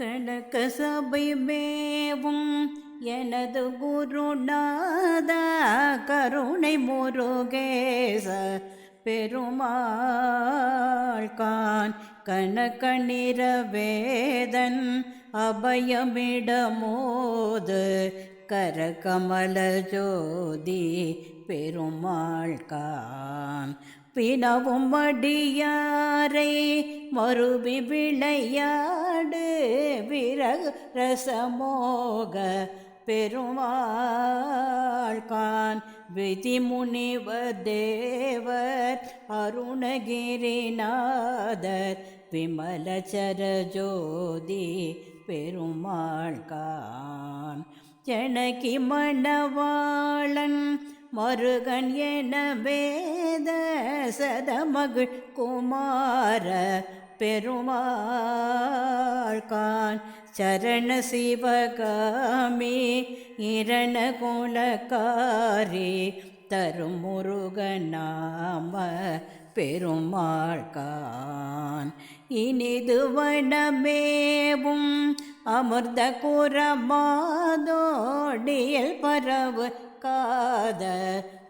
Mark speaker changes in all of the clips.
Speaker 1: கணக்க சபை மேவும் எனது குருநாத கருணை முருகேச பெருமாள் கான் கணக்க நிறவேதன் அபயமிடமோது கரகமல ஜோதி பெருமாள் கான். பினவும் அடியாரை மறுபி விளையாடு விறகு ரசமோக பெருமாள்கான். விதி முனிவர் தேவர் அருணகிரிநாதர் விமலச்சர ஜோதி பெருமாள் ஜனகி மணவாளன் மருகன் என வேத சதமகள் குமார பெருமாள் சரண சிவகாமி இரண குணக்காரி தரும் முருகநாம பெருமாள் கான். இனிது வனமேவும் அமிர்த குரமாதோடியல் பரவு காத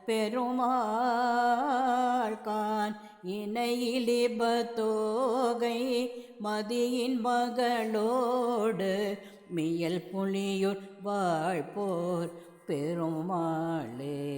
Speaker 1: பெருமாள்கான் இணையிலிபத்தோகை மதியின் மகளோடு மியல் புலியுட் வாழ்போர் பெருமாளே.